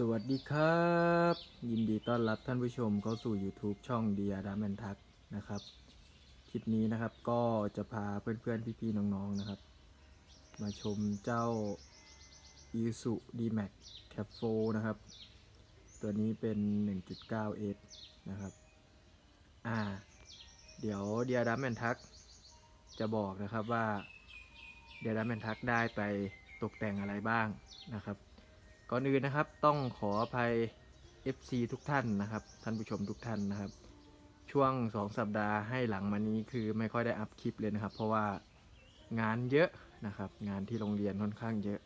สวัสดีครับ ยินดีต้อนรับท่านผู้ชมเข้าสู่ YouTube ช่องเดียดามันทักนะครับ คลิปนี้นะครับก็จะพาเพื่อนๆ พี่ๆ น้องๆ นะครับ มาชมเจ้า i s u d m a x Cap 4นะครับ ตัวนี้เป็น 1.9S นะครับ อ่า เดี๋ยวเดียดามันทักจะบอกนะครับว่าเดียดามันทักได้ไปตกแต่งอะไรบ้างนะครับ ก่อนอื่นนะครับต้องขออภัย FC ทุกท่านนะครับ ท่านผู้ชมทุกท่านนะครับ ช่วง 2 สัปดาห์ให้หลังมานี้คือไม่ค่อยได้อัพคลิปเลยนะครับ เพราะว่างานเยอะนะครับ งานที่โรงเรียนค่อนข้างเยอะ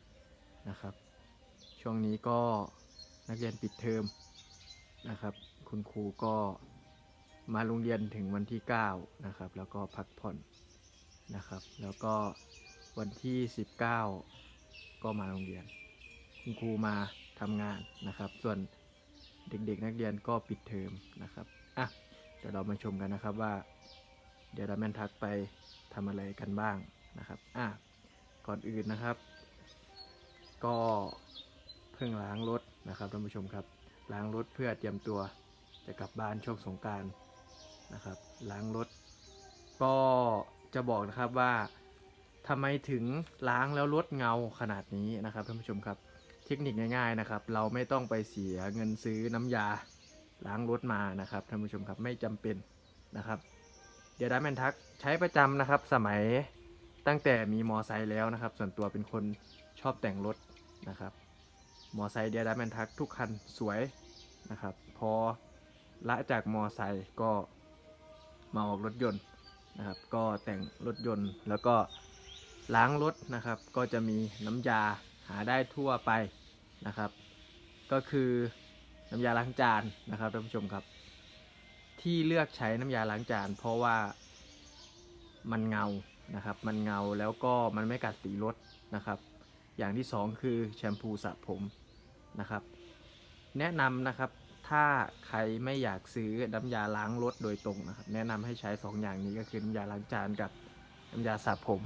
นะครับ ช่วงนี้ก็นักเรียนปิดเทอมนะครับ คุณครูก็มาโรงเรียนถึงวันที่ 9 นะครับ แล้วก็พักผ่อนนะครับ แล้วก็วันที่ 19 ก็มาโรงเรียน คุณครูมาทำงานนะครับ ส่วนเด็กๆ นักเรียนก็ปิดเทอมนะครับอะเดี๋ยวเรามาชมกันนะครับว่า เดี๋ยวเราแมนทักไปทำอะไรกันบ้างนะครับอะก่อนอื่นนะครับ ก็เพิ่งล้างรถนะครับท่านผู้ชมครับ ล้างรถเพื่อเตรียมตัวจะกลับบ้านช่วงสงการนะครับ ล้างรถ ก็จะบอกนะครับว่าทำไมถึงล้างแล้วรถเงาขนาดนี้นะครับท่านผู้ชมครับ เทคนิคง่ายๆนะครับ เราไม่ต้องไปเสียเงินซื้อน้ำยาล้างรถมานะครับท่านผู้ชมครับไม่จำเป็นนะครับ เดี๋ยวดัมแมนทักใช้ประจำนะครับ สมัยตั้งแต่มีมอไซค์แล้วนะครับ ส่วนตัวเป็นคนชอบแต่งรถนะครับ มอไซค์เดียดัมแมนทักทุกคันสวยนะครับ พอละจากมอไซค์ก็มาออกรถยนต์นะครับ ก็แต่งรถยนต์แล้วก็ล้างรถนะครับ ก็จะมีน้ำยาหาได้ทั่วไป นะครับ ก็คือน้ำยาล้างจานนะครับท่านผู้ชมครับ ที่เลือกใช้น้ำยาล้างจาน เพราะว่ามันเงานะครับ มันเงาแล้วก็มันไม่กัดสีรถนะครับ อย่างที่สองคือแชมพูสระผมนะครับ แนะนำนะครับถ้าใครไม่อยากซื้อน้ำยาล้างรถโดยตรงนะครับ แนะนำให้ใช้สองอย่างนี้ก็คือน้ำยาล้างจานกับน้ำยาสระผม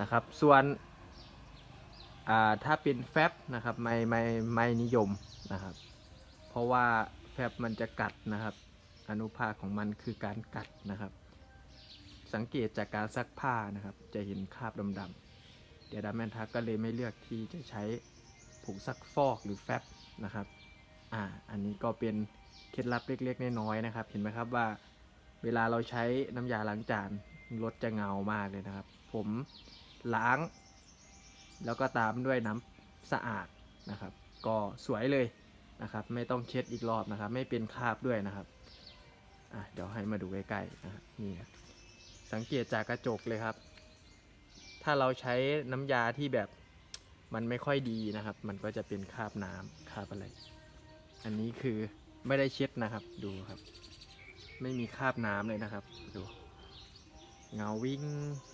นะครับ ส่วน ถ้าเป็นแฟบนะครับไม่ไม่ไม่นิยมนะครับ เพราะว่าแฟบมันจะกัดนะครับ อนุภาคของมันคือการกัดนะครับ สังเกตจากการซักผ้านะครับ จะเห็นคราบดำๆเดี๋ยวดัมแมนทักก็เลยไม่เลือกที่จะใช้ผงซักฟอกหรือแฟบนะครับอ่าอันนี้ก็เป็นเคล็ดลับเล็กๆน้อยๆนะครับ เห็นไหมครับว่าเวลาเราใช้น้ำยาล้างจานรถจะเงามากเลยนะครับ ผมล้าง แล้วก็ตามด้วยน้ำสะอาดนะครับ ก็สวยเลยนะครับ ไม่ต้องเช็ดอีกรอบนะครับ ไม่เป็นคราบด้วยนะครับอะเดี๋ยวให้มาดูใกล้ๆนะนี่ครับสังเกตจากกระจกเลยครับ ถ้าเราใช้น้ำยาที่แบบมันไม่ค่อยดีนะครับ มันก็จะเป็นคราบน้ำคราบอะไร อันนี้คือไม่ได้เช็ดนะครับ ดูครับ ไม่มีคราบน้ำเลยนะครับ ดู เงาวิ่ง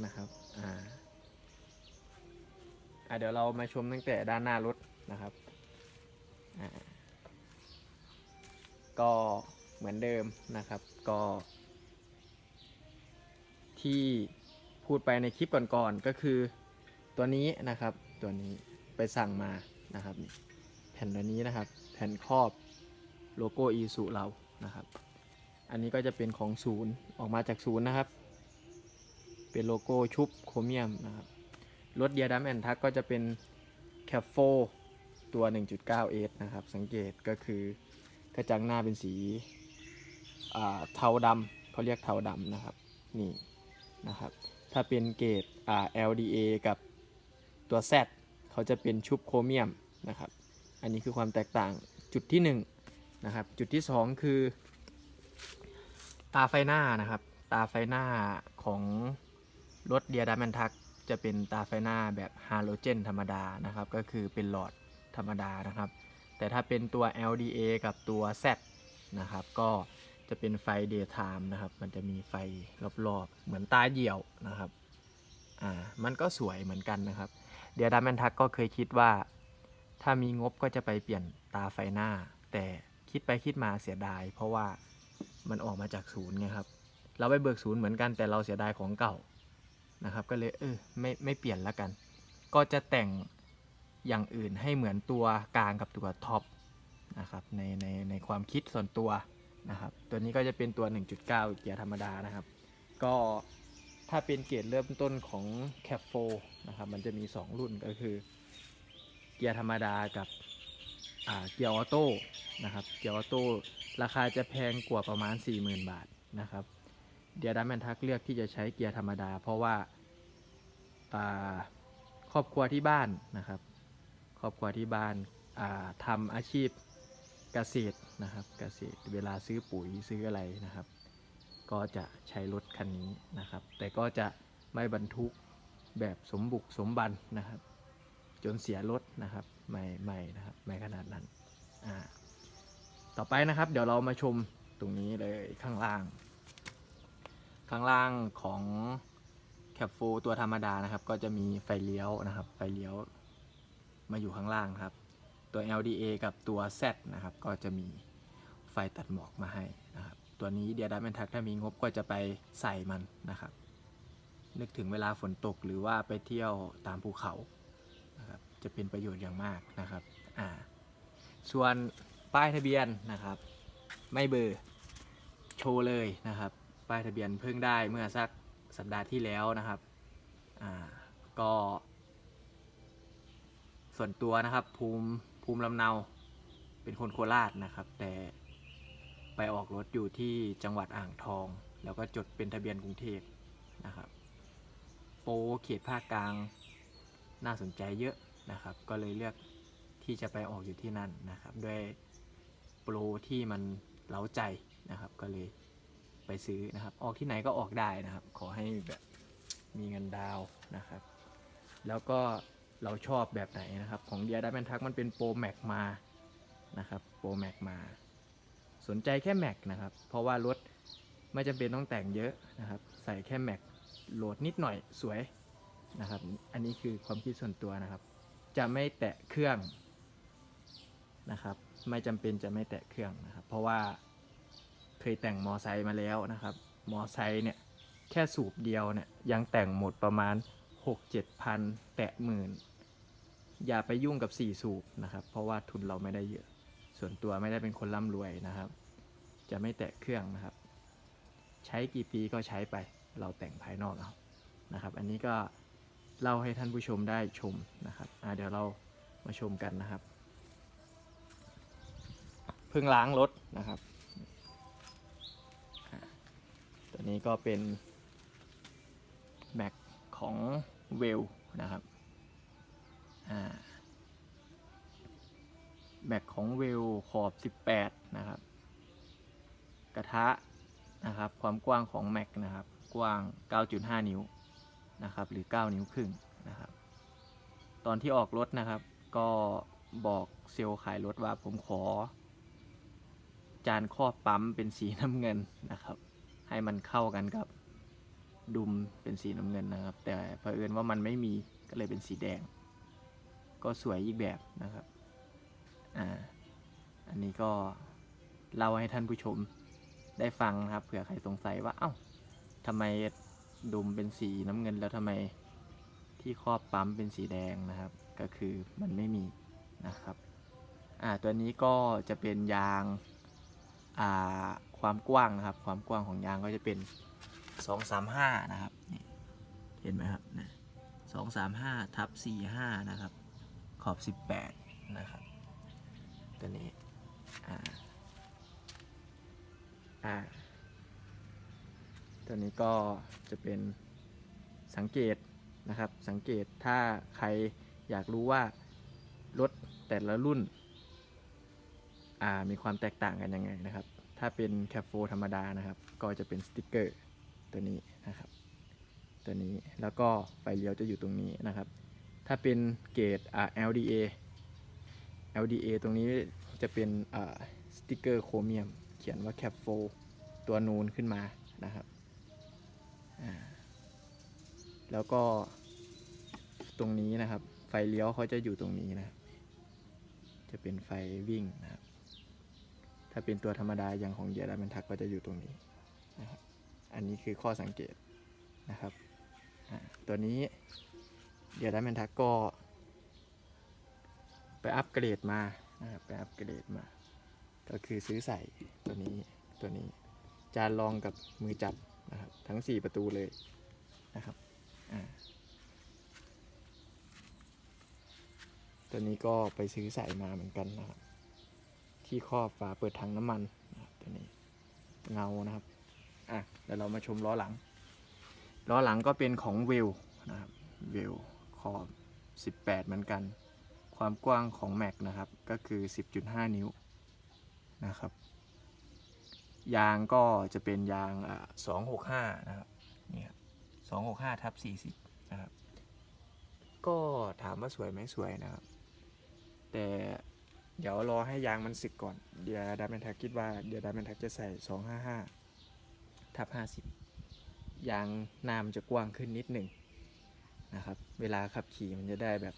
นะครับ อ่า อะเดี๋ยวเรามาชมตั้งแต่ด้านหน้ารถนะครับก็เหมือนเดิมนะครับ ก็ ที่พูดไปในคลิปก่อนๆก็คือตัวนี้นะครับตัวนี้ไปสั่งมานะครับ แผ่นตัวนี้นะครับ แผ่นครอบโลโก้อีสุเรานะครับ อันนี้ก็จะเป็นของศูนย์ออกมาจากศูนย์นะครับ เป็นโลโก้ชุบโครเมียมนะครับ รถเดียดัมแอนทักก็จะเป็นแคปโฟตัว 1.9S นะครับ สังเกตก็คือกระจังหน้าเป็นสีเทาดำเขาเรียกเทาดำนะครับ นี่นะครับ ถ้าเป็นเกรด LDA กับตัว Z เขาจะเป็นชุบโครเมียมนะครับ อันนี้คือความแตกต่างจุดที่1นงนะครับ จุดที่ 2 คือ ตาไฟหน้านะครับ ตาไฟหน้าของรถเดียดามันทัก จะเป็นตาไฟหน้าแบบฮาโลเจนธรรมดานะครับ ก็คือเป็นหลอดธรรมดานะครับ แต่ถ้าเป็นตัว LDA กับตัว Z นะครับ ก็จะเป็นไฟ daytime นะครับ มันจะมีไฟรอบๆ เหมือนตาเหี่ยวนะครับ อ่า มันก็สวยเหมือนกันนะครับ เดียดามันทักก็เคยคิดว่า ถ้ามีงบก็จะไปเปลี่ยนตาไฟหน้า แต่คิดไปคิดมาเสียดาย เพราะว่ามันออกมาจากศูนย์ไงครับ เราไปเบิกศูนย์เหมือนกันแต่เราเสียดายของเก่า นะครับ ก็เลยเออไม่ไม่เปลี่ยนแล้วกัน ก็จะแต่งอย่างอื่นให้เหมือนตัวกลางกับตัวท็อปนะครับในในในความคิดส่วนตัวนะครับ ตัวนี้ก็จะเป็นตัว 1.9 เกียร์ธรรมดานะครับ ก็ถ้าเป็นเกียร์เริ่มต้นของ c a p 4นะครับ มันจะมี 2 รุ่นก็คือ เกียร์ธรรมดากับเกียร์ออโต้นะครับ เกียร์ออโต้ราคาจะแพงกว่าประมาณ 40,000 บาทนะครับ เดียดัมแมนทักเลือกที่จะใช้เกียร์ธรรมดา เพราะว่าครอบครัวที่บ้านนะครับ ครอบครัวที่บ้านาทำอาชีพเกษตรนะครับเกษตรเวลาซื้อปุ๋ยซื้ออะไรนะครับ ก็จะใช้รถคันนี้นะครับ แต่ก็จะไม่บรรทุกแบบสมบุกสมบันนะครับ จนเสียรถนะครับไม่ไม่นะครับไม่ขนาดนั้นอ่าต่อไปนะครับ เดี๋ยวเรามาชมตรงนี้เลยข้างล่าง ข้างล่างของแคปโฟตัวธรรมดานะครับ ก็จะมีไฟเลี้ยวนะครับ ไฟเลี้ยวมาอยู่ข้างล่างครับ ตัว LDA กับตัว Z นะครับ ก็จะมีไฟตัดหมอกมาให้นะครับ ตัวนี้เดียดัมแมนทักถ้ามีงบก็จะไปใส่มันนะครับ นึกถึงเวลาฝนตกหรือว่าไปเที่ยวตามภูเขานะครับ จะเป็นประโยชน์อย่างมากนะครับอ่าส่วนป้ายทะเบียนนะครับ ไม่เบอร์โชว์เลยนะครับ ป้ายทะเบียนเพิ่งได้เมื่อสักสัปดาห์ที่แล้วนะครับอ่าก็ ส่วนตัวนะครับภูมิภูมิลำเนาเป็นคนโคราชนะครับ แต่ไปออกรถอยู่ที่จังหวัดอ่างทอง แล้วก็จดเป็นทะเบียนกรุงเทพนะครับ โปรเขตภาคกลางน่าสนใจเยอะนะครับ ก็เลยเลือกที่จะไปออกอยู่ที่นั่นนะครับ ด้วยโปรที่มันเล้าใจนะครับก็เลย ไปซื้อนะครับ ออกที่ไหนก็ออกได้นะครับ ขอให้แบบมีเงินดาวนะครับ แล้วก็เราชอบแบบไหนนะครับ ของเดียดัมแมนทักมันเป็นโปรแม็กมานะครับโปรแม็กมาสนใจแค่แม็กนะครับ เพราะว่ารถไม่จำเป็นต้องแต่งเยอะนะครับ ใส่แค่แม็กโหลดนิดหน่อยสวยนะครับ อันนี้คือความคิดส่วนตัวนะครับ จะไม่แตะเครื่องนะครับ ไม่จำเป็นจะไม่แตะเครื่องนะครับ เพราะว่า เคยแต่งมอไซค์มาแล้วนะครับ มอไซค์เนี่ยแค่สูบเดียวเนี่ยยังแต่งหมดประมาณ 6 7พันแตะหมื่นอย่าไปยุ่งกับ 4 สูบนะครับ เพราะว่าทุนเราไม่ได้เยอะ ส่วนตัวไม่ได้เป็นคนร่ำรวยนะครับ จะไม่แตะเครื่องนะครับ ใช้กี่ปีก็ใช้ไป เราแต่งภายนอกเอานะครับ อันนี้ก็เล่าให้ท่านผู้ชมได้ชมนะครับเดี๋ยวเรามาชมกันนะครับ เพิ่งล้างรถนะครับ ตัวนี้ก็เป็นแม็กของเวลนะครับแม็กของเวลขอบ 18 นะครับ กระทะนะครับ ความกว้างของแม็กนะครับ กว้าง 9.5 นิ้วนะครับ หรือ 9 นิ้วครึ่งนะครับ ตอนที่ออกรถนะครับ ก็บอกเซลล์ขายรถว่าผมขอ จานครอบปั๊มเป็นสีน้ำเงินนะครับ ให้มันเข้ากันกับดุมเป็นสีน้ำเงินนะครับ แต่เผอิญว่ามันไม่มีก็เลยเป็นสีแดง ก็สวยอีกแบบนะครับอ่าอันนี้ก็เล่าให้ท่านผู้ชมได้ฟังนะครับเผื่อใครสงสัยว่าเอ้าทำไมดุมเป็นสีน้ำเงินแล้วทำไมที่ครอบปั๊มเป็นสีแดงนะครับ ก็คือมันไม่มีนะครับอ่าตัวนี้ก็จะเป็นยางอ่า ความกว้างนะครับ ความกว้างของยางก็จะเป็น235นะครับเห็นไหมครับนะ235ทับ45นะครับ ขอบ18นะครับตัวนี้อ่าอ่าตัวนี้ก็จะเป็นสังเกตนะครับ สังเกตถ้าใครอยากรู้ว่ารถแต่ละรุ่นอ่ามีความแตกต่างกันยังไงนะครับ ถ้าเป็นแคปโฟธรรมดานะครับ ก็จะเป็นสติกเกอร์ตัวนี้นะครับ ตัวนี้แล้วก็ไฟเลี้ยวจะอยู่ตรงนี้นะครับ ถ้าเป็นเกรดอ่า LDA LDA ตรงนี้จะเป็นอ่าสติกเกอร์โครเมียม เขียนว่าแคปโฟตัวนูนขึ้นมานะครับ แล้วก็ตรงนี้นะครับ ไฟเลี้ยวเขาจะอยู่ตรงนี้นะ จะเป็นไฟวิ่งนะครับ ถ้าเป็นตัวธรรมดาอย่างของเดียร์ดามันทักก็จะอยู่ตรงนี้นะครับอันนี้คือข้อสังเกตนะครับตัวนี้เดียร์ดามันทักก็ ไปอัปเกรดมานะครับไปอัปเกรดมา ก็คือซื้อใส่ตัวนี้ตัวนี้จานรองกับมือจับนะครับทั้ง 4 ประตูเลยนะครับตัวนี้ก็ไปซื้อใส่มาเหมือนกันนะครับ ที่ครอบฝาเปิดถังน้ำมันตัวนี้เงานะครับอะเดี๋ยวเรามาชมล้อหลัง ล้อหลังก็เป็นของวิวนะครับวิวขอบ 18 เหมือนกัน ความกว้างของแม็กนะครับก็คือ 10.5 นิ้วนะครับ ยางก็จะเป็นยางอ่า265 นะครับนี่ครับ265ทับ40 นะครับ ก็ถามว่าสวยไหมสวยนะครับ แต่ เดี๋ยวรอให้ยางมันสึกก่อน เดี๋ยวดามันทักคิดว่าเดี๋ยวดามันทักจะใส่ 255ทับ50 ยางหน้ามันจะกว้างขึ้นนิดหนึ่งนะครับ เวลาขับขี่มันจะได้แบบ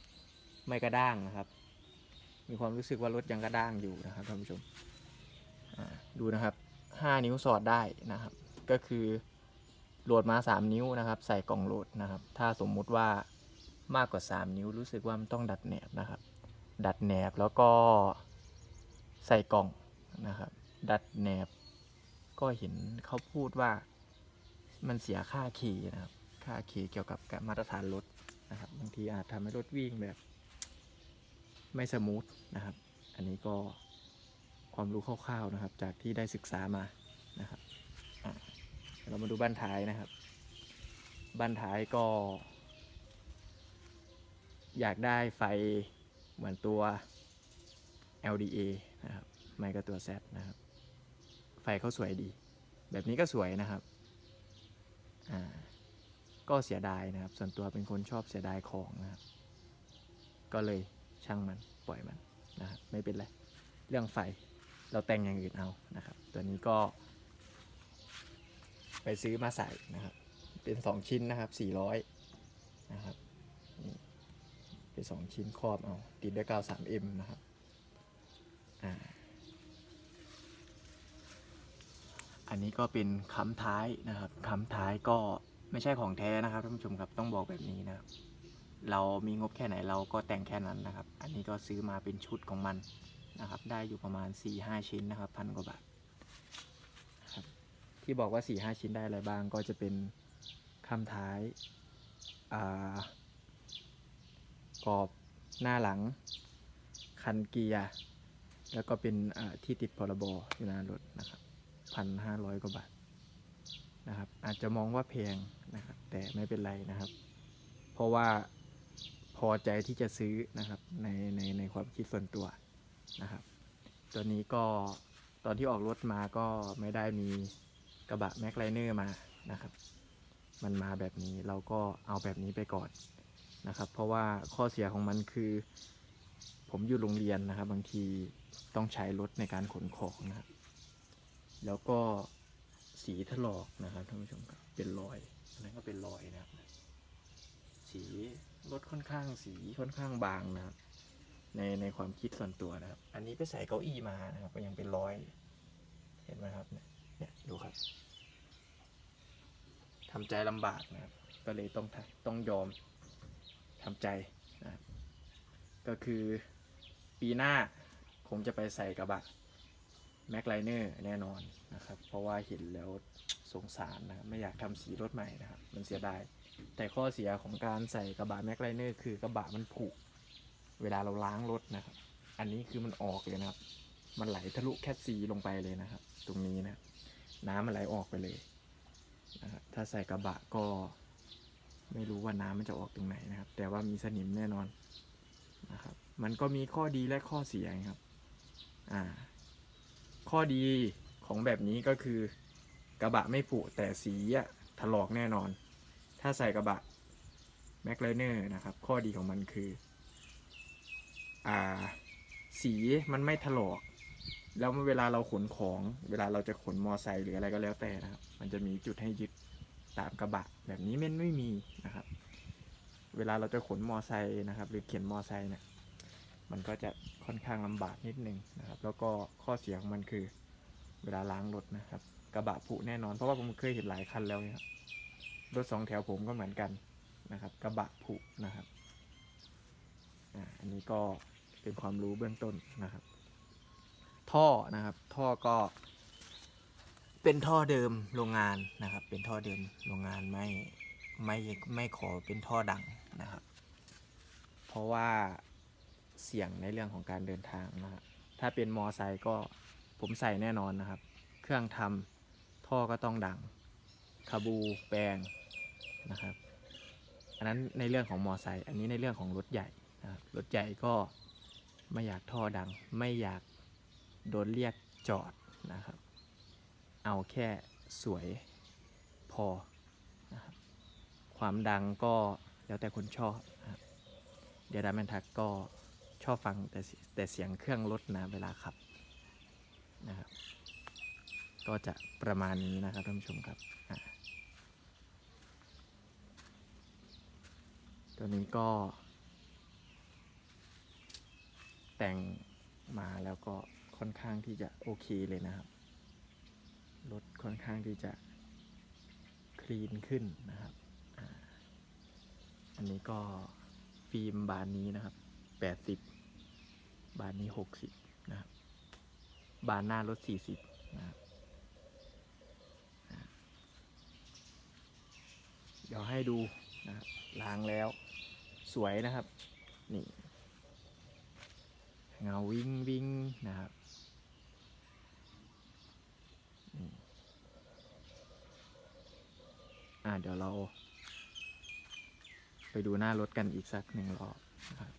ไม่กระด้างนะครับ มีความรู้สึกว่ารถยังกระด้างอยู่นะครับท่านผู้ชมดูนะครับ 5 นิ้วสอดได้นะครับ ก็คือโหลดมา 3 นิ้วนะครับ ใส่กล่องโหลดนะครับ ถ้าสมมุติว่ามากกว่า 3 นิ้วรู้สึกว่ามันต้องดัดแหนบนะครับ ดัดแหนบแล้วก็ใส่กล่องนะครับ ดัดแหนบ ก็เห็นเขาพูดว่ามันเสียค่าขี่นะครับ ค่าขี่เกี่ยวกับมาตรฐานรถนะครับบางทีอาจทำให้รถวิ่งแบบ ไม่สมูทนะครับ อันนี้ก็ความรู้คร่าวๆนะครับ จากที่ได้ศึกษามานะครับเดี๋ยวเรามาดูบ้านท้ายนะครับ บ้านท้ายก็ อยากได้ไฟ เหมือนตัว LDA นะครับไม่ก็ตัว Z นะครับ ไฟเขาสวยดี แบบนี้ก็สวยนะครับอ่าก็เสียดายนะครับ ส่วนตัวเป็นคนชอบเสียดายของนะครับ ก็เลยช่างมันปล่อยมันนะครับไม่เป็นไรเรื่องไฟเราแต่งอย่างอื่นเอานะครับ ตัวนี้ก็ ไปซื้อมาใส่นะครับ เป็น 2 ชิ้นนะครับ400นะครับ เป็น2ชิ้นครอบเอาติดด้วยกาว 3M นะครับอ่าอันนี้ก็เป็นค้ำท้ายนะครับค้ำท้ายก็ไม่ใช่ของแท้นะครับท่านผู้ชมครับต้องบอกแบบนี้นะครับเรามีงบแค่ไหนเราก็แต่งแค่นั้นนะครับ อันนี้ก็ซื้อมาเป็นชุดของมันนะครับ ได้อยู่ประมาณ 4-5 ชิ้นนะครับพันกว่าบาทครับที่บอกว่า 4-5 ชิ้นได้อะไรบ้างก็จะเป็นค้ำท้ายอ่า กรอบหน้าหลัง คันเกียร์ แล้วก็เป็นที่ติดพรบอยู่หน้ารถนะครับพันห้าร้อยกว่าบาทนะครับ อาจจะมองว่าแพงนะครับ แต่ไม่เป็นไรนะครับ เพราะว่าพอใจที่จะซื้อนะครับในในในความคิดส่วนตัวนะครับ ตัวนี้ก็ตอนที่ออกรถมาก็ไม่ได้มีกระบะแม็กไลเนอร์มานะครับ มันมาแบบนี้เราก็เอาแบบนี้ไปก่อน นะครับ เพราะว่าข้อเสียของมันคือ ผมอยู่โรงเรียนนะครับ บางทีต้องใช้รถในการขนของนะครับ แล้วก็สีถลอกนะครับท่านผู้ชมครับเป็นรอยอันนั้นก็เป็นรอยนะครับ สีรถค่อนข้างสีค่อนข้างบางนะครับในในความคิดส่วนตัวนะครับ อันนี้ไปใส่เก้าอี้มานะครับ ก็ยังเป็นรอย เห็นไหมครับ เนี่ยดูครับทำใจลำบากนะครับ ก็เลยต้องต้องยอม ทำใจนะก็คือปีหน้าคงจะไปใส่กระบะแม็กไลเนอร์แน่นอนนะครับ เพราะว่าเห็นแล้วสงสารนะไม่อยากทำสีรถใหม่นะครับ มันเสียดาย แต่ข้อเสียของการใส่กระบะแม็กไลเนอร์คือกระบะมันผุเวลาเราล้างรถนะครับ อันนี้คือมันออกเลยนะครับ มันไหลทะลุแคทซีลงไปเลยนะครับ ตรงนี้นะ น้ำมันไหลออกไปเลยนะครับถ้าใส่กระบะก็ ไม่รู้ว่าน้ำมันจะออกตรงไหนนะครับ แต่ว่ามีสนิมแน่นอนนะครับ มันก็มีข้อดีและข้อเสียครับ อ่า ข้อดีของแบบนี้ก็คือกระบะไม่ผุแต่สีอะถลอกแน่นอน ถ้าใส่กระบะแม็กไลเนอร์นะครับ ข้อดีของมันคือ อ่า สีมันไม่ถลอก แล้วเวลาเราขนของ เวลาเราจะขนมอไซค์หรืออะไรก็แล้วแต่นะครับ มันจะมีจุดให้ยึด ตามกระบะแบบนี้มันไม่มีนะครับ เวลาเราจะขนมอไซค์นะครับ หรือเข็นมอไซค์เนี่ยมันก็จะค่อนข้างลำบากนิดนึงนะครับ แล้วก็ข้อเสียของมันคือเวลาล้างรถนะครับ กระบะผุแน่นอนเพราะว่าผมเคยเห็นหลายคันแล้วนะครับรถสองแถวผมก็เหมือนกันนะครับ กระบะผุนะครับอันนี้ก็เป็นความรู้เบื้องต้นนะครับ ท่อนะครับ ท่อก็ เป็นท่อเดิมโรงงานนะครับ เป็นท่อเดิมโรงงานไม่ไม่ไม่ขอเป็นท่อดังนะครับ เพราะว่าเสี่ยงในเรื่องของการเดินทางนะครับถ้าเป็นมอไซค์ก็ผมใส่แน่นอนนะครับ เครื่องทำท่อก็ต้องดังคาบูแปลงนะครับ อันนั้นในเรื่องของมอไซค์อันนี้ในเรื่องของรถใหญ่นะครับรถใหญ่ก็ไม่อยากท่อดัง ไม่อยากโดนเรียกจอดนะครับ เอาแค่สวยพอนะครับความดังก็แล้วแต่คนชอบนะครับเดี๋ยวดาแมนทักก็ชอบฟังแต่เสียแต่เสียงเครื่องรถนะเวลาขับนะครับ ก็จะประมาณนี้นะครับท่านผู้ชมครับอะตัวนี้ก็ แต่งมาแล้วก็ค่อนข้างที่จะโอเคเลยนะครับ ค่อนข้างที่จะคลีนขึ้นนะครับ อันนี้ก็ฟิล์มบานนี้นะครับ 80 บานนี้ 60 นะครับ บานหน้ารถ 40 นะครับเดี๋ยวให้ดูนะครับล้างแล้วสวยนะครับ นี่ เงาวิ่งวิ่งนะครับ อ่าเดี๋ยวเรา ไปดูหน้ารถกันอีกสักหนึ่งรอบนะครับ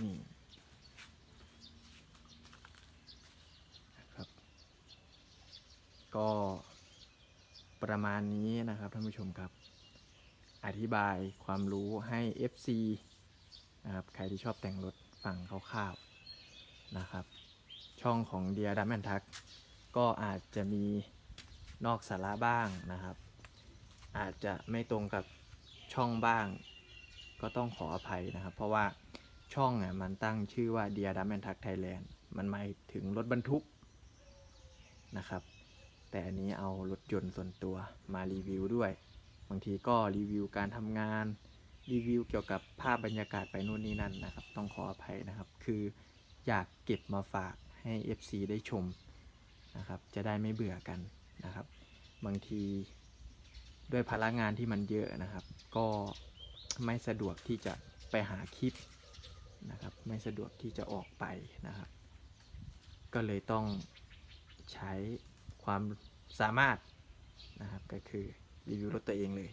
นี่นะครับ ก็ประมาณนี้นะครับท่านผู้ชมครับ อธิบายความรู้ให้ FC นะครับ ใครที่ชอบแต่งรถฟังคร่าวๆนะครับ ช่องของเดียดัมแอนทักก็อาจจะมีนอกสาระบ้างนะครับ อาจจะไม่ตรงกับช่องบ้าง ก็ต้องขออภัยนะครับ เพราะว่าช่องอะมันตั้งชื่อว่าเดียดัมแอนทักไทยแลนด์มันหมายถึงรถบรรทุกนะครับ แต่อันนี้เอารถยนต์ส่วนตัวมารีวิวด้วย บางทีก็รีวิวการทำงานรีวิวเกี่ยวกับภาพบรรยากาศไปนู่นนี่นั่นนะครับ ต้องขออภัยนะครับ คืออยากเก็บมาฝาก ให้ FC ได้ชมนะครับ จะได้ไม่เบื่อกันนะครับ บางทีด้วยพลังงานที่มันเยอะนะครับ ก็ไม่สะดวกที่จะไปหาคลิปนะครับ ไม่สะดวกที่จะออกไปนะครับ ก็เลยต้องใช้ความสามารถนะครับ ก็คือรีวิวรถตัวเองเลย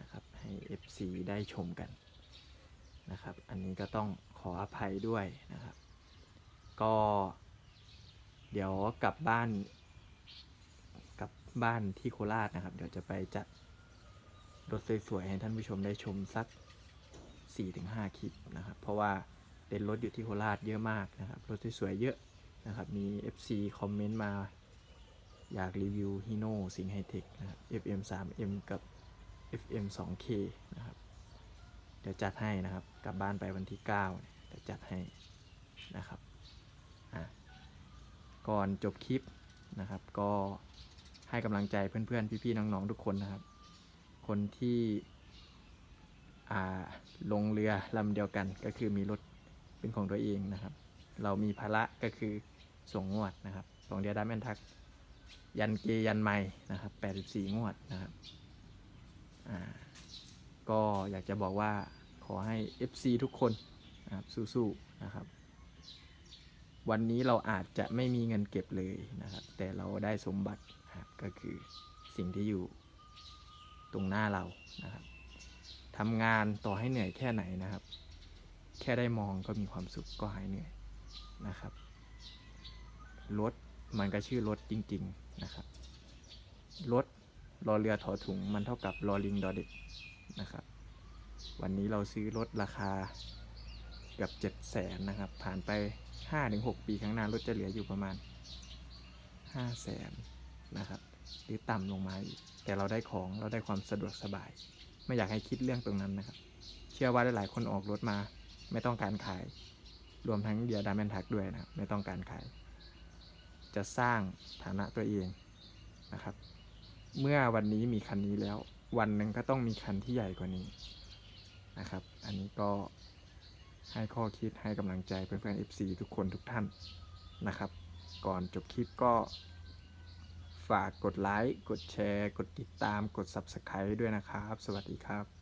นะครับ ให้ FC ได้ชมกันนะครับ อันนี้ก็ต้องขออภัยด้วยนะครับ ก็ เดี๋ยวกลับบ้าน กลับบ้านที่โคราชนะครับ เดี๋ยวจะไปจัดรถสวยๆให้ท่านผู้ชมได้ชมสัก 4-5 คลิปนะครับ เพราะว่าเต็นรถอยู่ที่โคราชเยอะมากนะครับรถสวยๆเยอะนะครับ มี FC คอมเมนต์มา อยากรีวิวฮีโน่สิงไฮเทคนะครับ FM 3M กับ FM 2K นะครับ เดี๋ยวจัดให้นะครับ กลับบ้านไปวันที่9เนี่ยเดี๋ยวจัดให้นะครับ ก่อนจบคลิปนะครับ ก็ให้กำลังใจเพื่อนๆ พี่ๆ น้องๆ ทุกคนนะครับ คนที่อ่าลงเรือลำเดียวกันก็คือมีรถเป็นของตัวเองนะครับ เรามีภาระก็คือส่งงวดนะครับของเดียดาแมนทัก ยันเกยันไม่นะครับ 84 งวดนะครับอ่าก็อยากจะบอกว่าขอให้ FC ทุกคนนะครับสู้ๆนะครับ วันนี้เราอาจจะไม่มีเงินเก็บเลยนะครับ แต่เราได้สมบัติครับก็คือสิ่งที่อยู่ตรงหน้าเรานะครับทำงานต่อให้เหนื่อยแค่ไหนนะครับ แค่ได้มองก็มีความสุขก็หายเหนื่อยนะครับรถมันก็ชื่อรถจริง ๆนะครับรถรอเรือถอถุงมันเท่ากับรอลิงดอเด็กนะครับ วันนี้เราซื้อรถราคาเกือบเจ็ดแสนนะครับ ผ่านไป 5-6 ปีข้างหน้ารถจะเหลืออยู่ประมาณ5แสนนะครับ หรือต่ำลงมาอีก แต่เราได้ของเราได้ความสะดวกสบาย ไม่อยากให้คิดเรื่องตรงนั้นนะครับ เชื่อว่าหลายคนออกรถมา ไม่ต้องการขาย รวมทั้งเดียดาแมนทักด้วยนะไม่ต้องการขาย จะสร้างฐานะตัวเองนะครับ เมื่อวันนี้มีคันนี้แล้ว วันหนึ่งก็ต้องมีคันที่ใหญ่กว่านี้นะครับ อันนี้ก็ ให้ข้อคิดให้กำลังใจเพื่อนๆ FC ทุกคนทุกท่านนะครับ ก่อนจบคลิปก็ฝากกดไลค์ กดแชร์ กดติดตาม กด Subscribe ด้วยนะครับ สวัสดีครับ